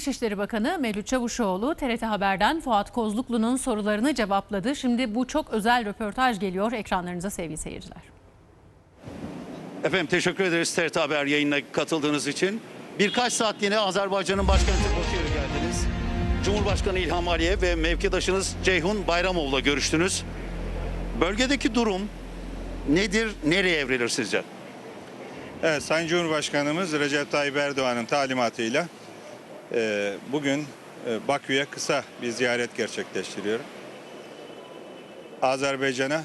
Dışişleri Bakanı Mevlüt Çavuşoğlu TRT Haber'den Fuat Kozluklu'nun sorularını cevapladı. Şimdi bu çok özel röportaj geliyor ekranlarınıza sevgili seyirciler. Efendim teşekkür ederiz TRT Haber yayınına katıldığınız için. Birkaç saat yine Azerbaycan'ın başkenti Bakü'ye geldiniz. Cumhurbaşkanı İlham Aliyev ve mevkidaşınız Ceyhun Bayramov'la görüştünüz. Bölgedeki durum nedir, nereye evrilir sizce? Evet, Sayın Cumhurbaşkanımız Recep Tayyip Erdoğan'ın talimatıyla e, bugün e, Bakü'ye kısa bir ziyaret gerçekleştiriyor. Azerbaycan'a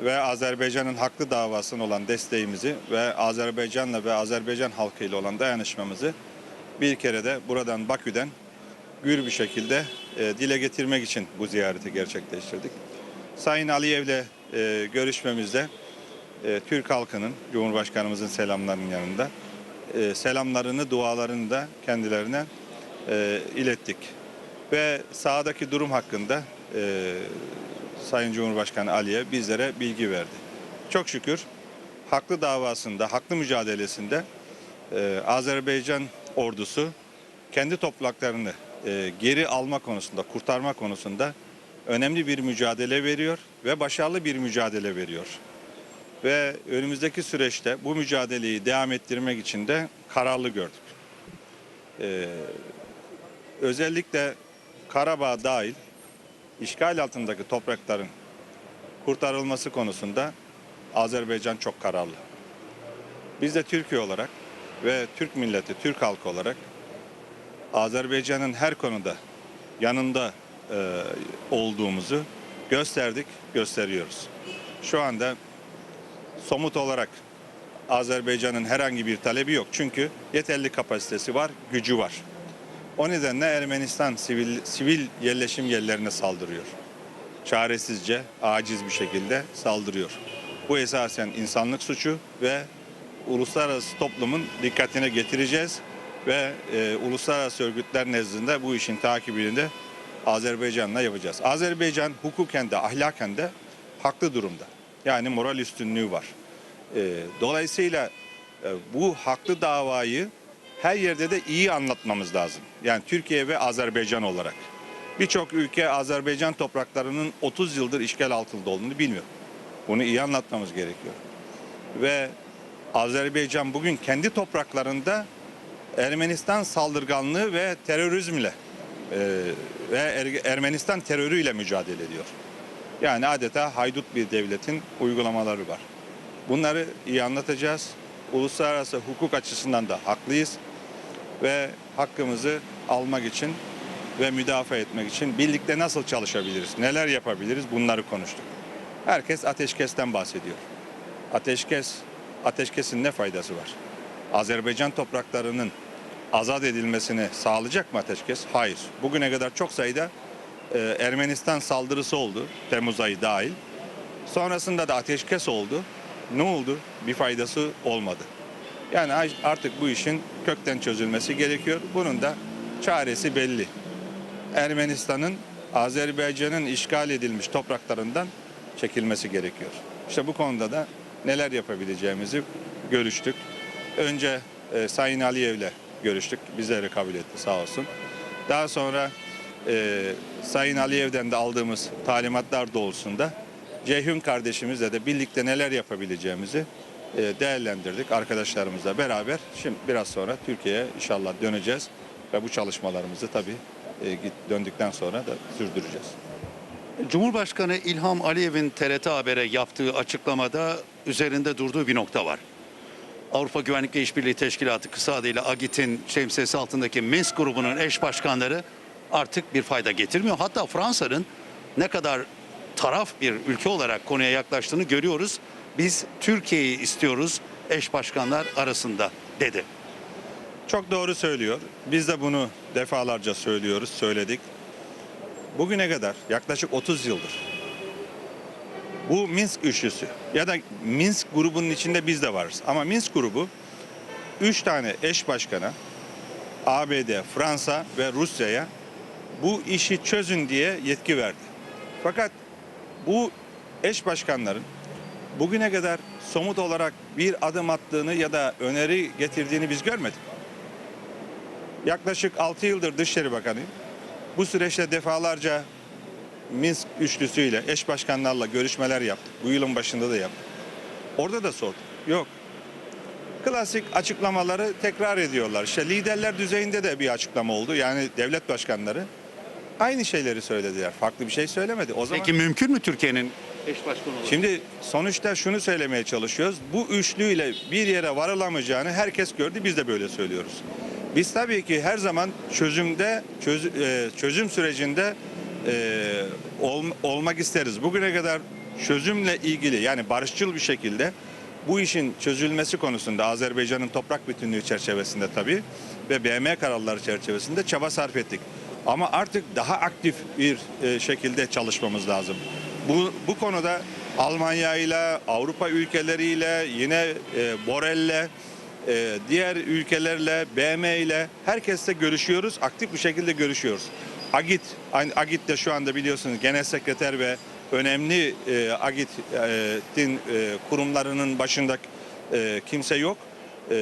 ve Azerbaycan'ın haklı davasına olan desteğimizi ve Azerbaycan'la ve Azerbaycan halkıyla olan dayanışmamızı bir kere de buradan Bakü'den gür bir şekilde e, dile getirmek için bu ziyareti gerçekleştirdik. Sayın Aliyev'le e, görüşmemizde e, Türk halkının Cumhurbaşkanımızın selamlarının yanında selamlarını, dualarını da kendilerine e, ilettik. Ve sahadaki durum hakkında e, Sayın Cumhurbaşkanı Aliye bizlere bilgi verdi. Çok şükür haklı davasında, haklı mücadelesinde e, Azerbaycan ordusu kendi topraklarını e, geri alma konusunda, kurtarma konusunda önemli bir mücadele veriyor ve başarılı bir mücadele veriyor ve önümüzdeki süreçte bu mücadeleyi devam ettirmek için de kararlı gördük. Ee, özellikle Karabağ dahil işgal altındaki toprakların kurtarılması konusunda Azerbaycan çok kararlı. Biz de Türkiye olarak ve Türk milleti, Türk halkı olarak Azerbaycan'ın her konuda yanında e, olduğumuzu gösterdik, gösteriyoruz. Şu anda somut olarak Azerbaycan'ın herhangi bir talebi yok. Çünkü yeterli kapasitesi var, gücü var. O nedenle Ermenistan sivil, sivil yerleşim yerlerine saldırıyor. Çaresizce, aciz bir şekilde saldırıyor. Bu esasen insanlık suçu ve uluslararası toplumun dikkatine getireceğiz ve e, uluslararası örgütler nezdinde bu işin takibini de Azerbaycan'la yapacağız. Azerbaycan hukuken de ahlaken de haklı durumda. Yani moral üstünlüğü var. E, dolayısıyla e, bu haklı davayı her yerde de iyi anlatmamız lazım. Yani Türkiye ve Azerbaycan olarak. Birçok ülke Azerbaycan topraklarının 30 yıldır işgal altında olduğunu bilmiyor. Bunu iyi anlatmamız gerekiyor. Ve Azerbaycan bugün kendi topraklarında Ermenistan saldırganlığı ve terörizmle e, ve Er- Ermenistan terörüyle mücadele ediyor. Yani adeta haydut bir devletin uygulamaları var. Bunları iyi anlatacağız. Uluslararası hukuk açısından da haklıyız ve hakkımızı almak için ve müdafaa etmek için birlikte nasıl çalışabiliriz, neler yapabiliriz bunları konuştuk. Herkes ateşkesten bahsediyor. Ateşkes, ateşkesin ne faydası var? Azerbaycan topraklarının azat edilmesini sağlayacak mı ateşkes? Hayır. Bugüne kadar çok sayıda e, Ermenistan saldırısı oldu, Temmuz ayı dahil. Sonrasında da ateşkes oldu. Ne oldu? Bir faydası olmadı. Yani artık bu işin kökten çözülmesi gerekiyor. Bunun da çaresi belli. Ermenistan'ın Azerbaycan'ın işgal edilmiş topraklarından çekilmesi gerekiyor. İşte bu konuda da neler yapabileceğimizi görüştük. Önce e, Sayın Aliyev'le görüştük. Bizleri kabul etti sağ olsun. Daha sonra e, Sayın Aliyev'den de aldığımız talimatlar doğrultusunda Ceyhun kardeşimizle de birlikte neler yapabileceğimizi e, değerlendirdik arkadaşlarımızla beraber. Şimdi biraz sonra Türkiye'ye inşallah döneceğiz ve bu çalışmalarımızı tabii e, döndükten sonra da sürdüreceğiz. Cumhurbaşkanı İlham Aliyev'in TRT Haber'e yaptığı açıklamada üzerinde durduğu bir nokta var. Avrupa Güvenlik ve İşbirliği Teşkilatı kısa adıyla AGİT'in şemsiyesi altındaki Minsk grubunun eş başkanları artık bir fayda getirmiyor. Hatta Fransa'nın ne kadar taraf bir ülke olarak konuya yaklaştığını görüyoruz. Biz Türkiye'yi istiyoruz eş başkanlar arasında dedi. Çok doğru söylüyor. Biz de bunu defalarca söylüyoruz, söyledik. Bugüne kadar yaklaşık 30 yıldır bu Minsk üçlüsü ya da Minsk grubunun içinde biz de varız. Ama Minsk grubu 3 tane eş başkana ABD, Fransa ve Rusya'ya bu işi çözün diye yetki verdi. Fakat bu eş başkanların bugüne kadar somut olarak bir adım attığını ya da öneri getirdiğini biz görmedik. yaklaşık 6 yıldır Dışişleri Bakanıyım. Bu süreçte defalarca Minsk üçlüsüyle, eş başkanlarla görüşmeler yaptık. Bu yılın başında da yaptık. Orada da sordum. Yok. Klasik açıklamaları tekrar ediyorlar. İşte liderler düzeyinde de bir açıklama oldu. Yani devlet başkanları aynı şeyleri söylediler. Farklı bir şey söylemedi. O zaman Peki mümkün mü Türkiye'nin eş başkanı olarak? Şimdi sonuçta şunu söylemeye çalışıyoruz. Bu üçlüyle bir yere varılamayacağını herkes gördü. Biz de böyle söylüyoruz. Biz tabii ki her zaman çözümde çöz- e, çözüm sürecinde e, ol- olmak isteriz. Bugüne kadar çözümle ilgili yani barışçıl bir şekilde bu işin çözülmesi konusunda Azerbaycan'ın toprak bütünlüğü çerçevesinde tabii ve BM kararları çerçevesinde çaba sarf ettik. Ama artık daha aktif bir e, şekilde çalışmamız lazım. Bu, bu konuda Almanya ile, Avrupa ülkeleriyle, yine e, Borel'le, e, diğer ülkelerle, BM ile herkesle görüşüyoruz. Aktif bir şekilde görüşüyoruz. Agit, aynı Agit'te şu anda biliyorsunuz genel sekreter ve önemli e, Agit'in e, kurumlarının başında e, kimse yok. E,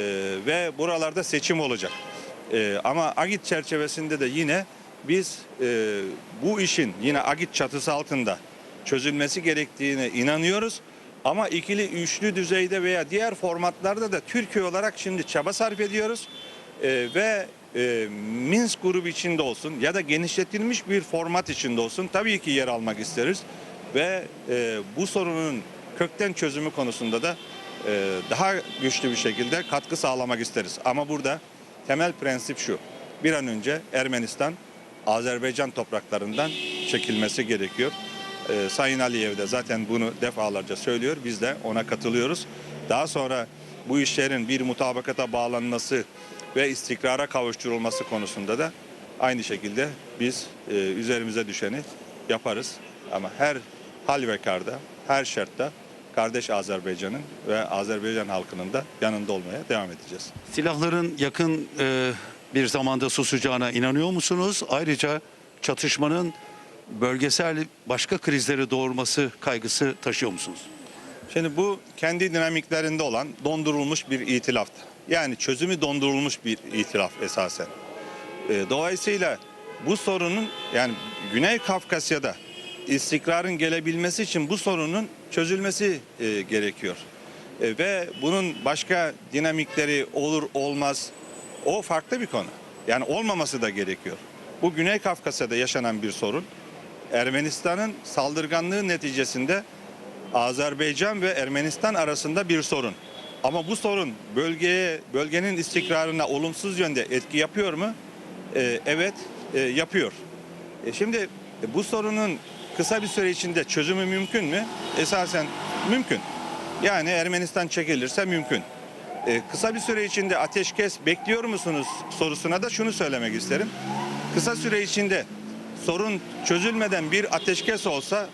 ve buralarda seçim olacak. E, ama Agit çerçevesinde de yine biz e, bu işin yine Agit çatısı altında çözülmesi gerektiğine inanıyoruz. Ama ikili, üçlü düzeyde veya diğer formatlarda da Türkiye olarak şimdi çaba sarf ediyoruz. E, ve e, Minsk grubu içinde olsun ya da genişletilmiş bir format içinde olsun tabii ki yer almak isteriz. Ve e, bu sorunun kökten çözümü konusunda da e, daha güçlü bir şekilde katkı sağlamak isteriz. Ama burada temel prensip şu. Bir an önce Ermenistan Azerbaycan topraklarından çekilmesi gerekiyor. Ee, Sayın Aliyev de zaten bunu defalarca söylüyor. Biz de ona katılıyoruz. Daha sonra bu işlerin bir mutabakata bağlanması ve istikrara kavuşturulması konusunda da aynı şekilde biz e, üzerimize düşeni yaparız. Ama her hal ve karda, her şartta kardeş Azerbaycan'ın ve Azerbaycan halkının da yanında olmaya devam edeceğiz. Silahların yakın e, bir zamanda susacağına inanıyor musunuz? Ayrıca çatışmanın bölgesel başka krizleri doğurması kaygısı taşıyor musunuz? Şimdi bu kendi dinamiklerinde olan dondurulmuş bir itilaftı. Yani çözümü dondurulmuş bir itilaf esasen. E, Dolayısıyla bu sorunun yani Güney Kafkasya'da istikrarın gelebilmesi için bu sorunun çözülmesi e, gerekiyor. E, ve bunun başka dinamikleri olur olmaz o farklı bir konu. Yani olmaması da gerekiyor. Bu Güney Kafkasya'da yaşanan bir sorun. Ermenistan'ın saldırganlığı neticesinde Azerbaycan ve Ermenistan arasında bir sorun. Ama bu sorun bölgeye, bölgenin istikrarına olumsuz yönde etki yapıyor mu? Ee, evet, e, yapıyor. E, şimdi e, bu sorunun kısa bir süre içinde çözümü mümkün mü? Esasen mümkün. Yani Ermenistan çekilirse mümkün. E, kısa bir süre içinde ateşkes bekliyor musunuz sorusuna da şunu söylemek isterim. Kısa süre içinde sorun çözülmeden bir ateşkes olsa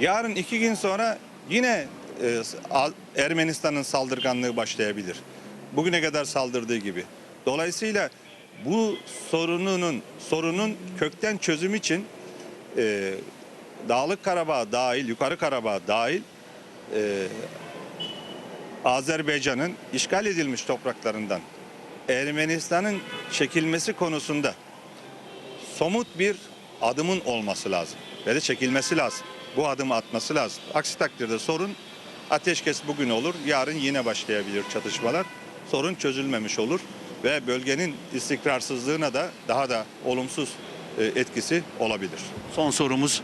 yarın iki gün sonra yine e, Ermenistan'ın saldırganlığı başlayabilir. Bugüne kadar saldırdığı gibi. Dolayısıyla bu sorununun sorunun kökten çözüm için e, Dağlık Karabağ dahil, Yukarı Karabağ dahil e, Azerbaycan'ın işgal edilmiş topraklarından Ermenistan'ın çekilmesi konusunda somut bir adımın olması lazım ve de çekilmesi lazım. Bu adımı atması lazım. Aksi takdirde sorun ateşkes bugün olur, yarın yine başlayabilir çatışmalar. Sorun çözülmemiş olur ve bölgenin istikrarsızlığına da daha da olumsuz e, etkisi olabilir. Son sorumuz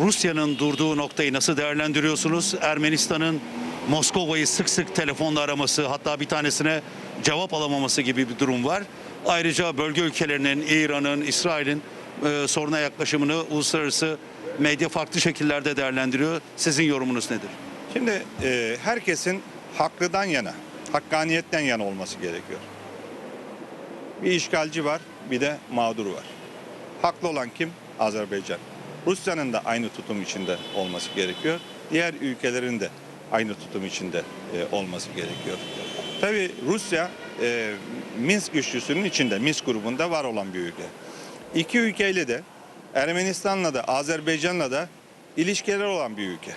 Rusya'nın durduğu noktayı nasıl değerlendiriyorsunuz? Ermenistan'ın Moskova'yı sık sık telefonla araması hatta bir tanesine cevap alamaması gibi bir durum var. Ayrıca bölge ülkelerinin, İran'ın, İsrail'in e, soruna yaklaşımını uluslararası medya farklı şekillerde değerlendiriyor. Sizin yorumunuz nedir? Şimdi e, herkesin haklıdan yana, hakkaniyetten yana olması gerekiyor. Bir işgalci var, bir de mağdur var. Haklı olan kim? Azerbaycan. Rusya'nın da aynı tutum içinde olması gerekiyor. Diğer ülkelerin de aynı tutum içinde e, olması gerekiyor. Tabii Rusya e, Minsk güçlüsünün içinde, Minsk grubunda var olan bir ülke. İki ülkeyle de Ermenistan'la da Azerbaycan'la da ilişkiler olan bir ülke.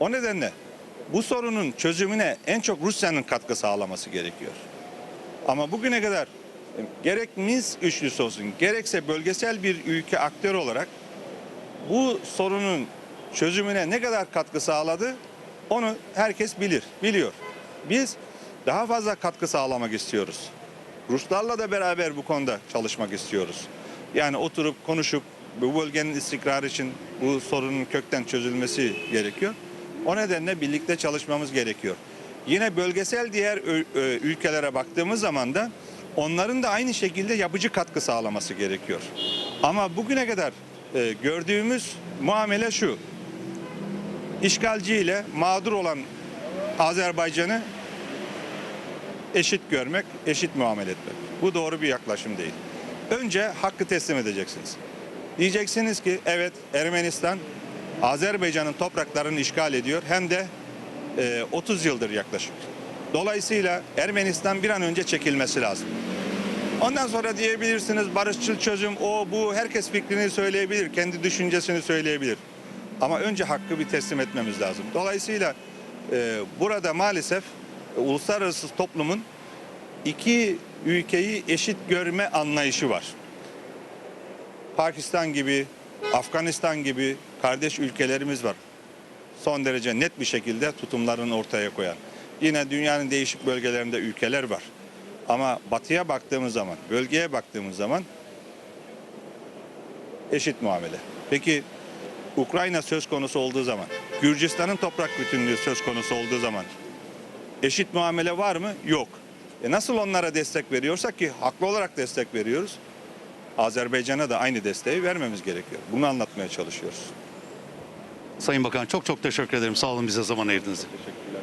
O nedenle bu sorunun çözümüne en çok Rusya'nın katkı sağlaması gerekiyor. Ama bugüne kadar gerek Minsk üçlüsü olsun gerekse bölgesel bir ülke aktör olarak bu sorunun çözümüne ne kadar katkı sağladı onu herkes bilir, biliyor. Biz daha fazla katkı sağlamak istiyoruz. Ruslarla da beraber bu konuda çalışmak istiyoruz. Yani oturup konuşup bu bölgenin istikrarı için bu sorunun kökten çözülmesi gerekiyor. O nedenle birlikte çalışmamız gerekiyor. Yine bölgesel diğer ülkelere baktığımız zaman da onların da aynı şekilde yapıcı katkı sağlaması gerekiyor. Ama bugüne kadar e, gördüğümüz muamele şu. İşgalci ile mağdur olan Azerbaycan'ı eşit görmek, eşit muamele etmek. Bu doğru bir yaklaşım değil. Önce hakkı teslim edeceksiniz. Diyeceksiniz ki evet Ermenistan Azerbaycan'ın topraklarını işgal ediyor hem de e, 30 yıldır yaklaşık. Dolayısıyla Ermenistan bir an önce çekilmesi lazım. Ondan sonra diyebilirsiniz barışçıl çözüm o bu herkes fikrini söyleyebilir, kendi düşüncesini söyleyebilir. Ama önce hakkı bir teslim etmemiz lazım. Dolayısıyla e, burada maalesef e, uluslararası toplumun iki ülkeyi eşit görme anlayışı var. Pakistan gibi, Afganistan gibi kardeş ülkelerimiz var. Son derece net bir şekilde tutumlarını ortaya koyan. Yine dünyanın değişik bölgelerinde ülkeler var. Ama batıya baktığımız zaman, bölgeye baktığımız zaman eşit muamele. Peki Ukrayna söz konusu olduğu zaman, Gürcistan'ın toprak bütünlüğü söz konusu olduğu zaman eşit muamele var mı? Yok. E nasıl onlara destek veriyorsak ki haklı olarak destek veriyoruz. Azerbaycan'a da aynı desteği vermemiz gerekiyor. Bunu anlatmaya çalışıyoruz. Sayın Bakan çok çok teşekkür ederim. Sağ olun bize zaman ayırdığınız için. Teşekkürler.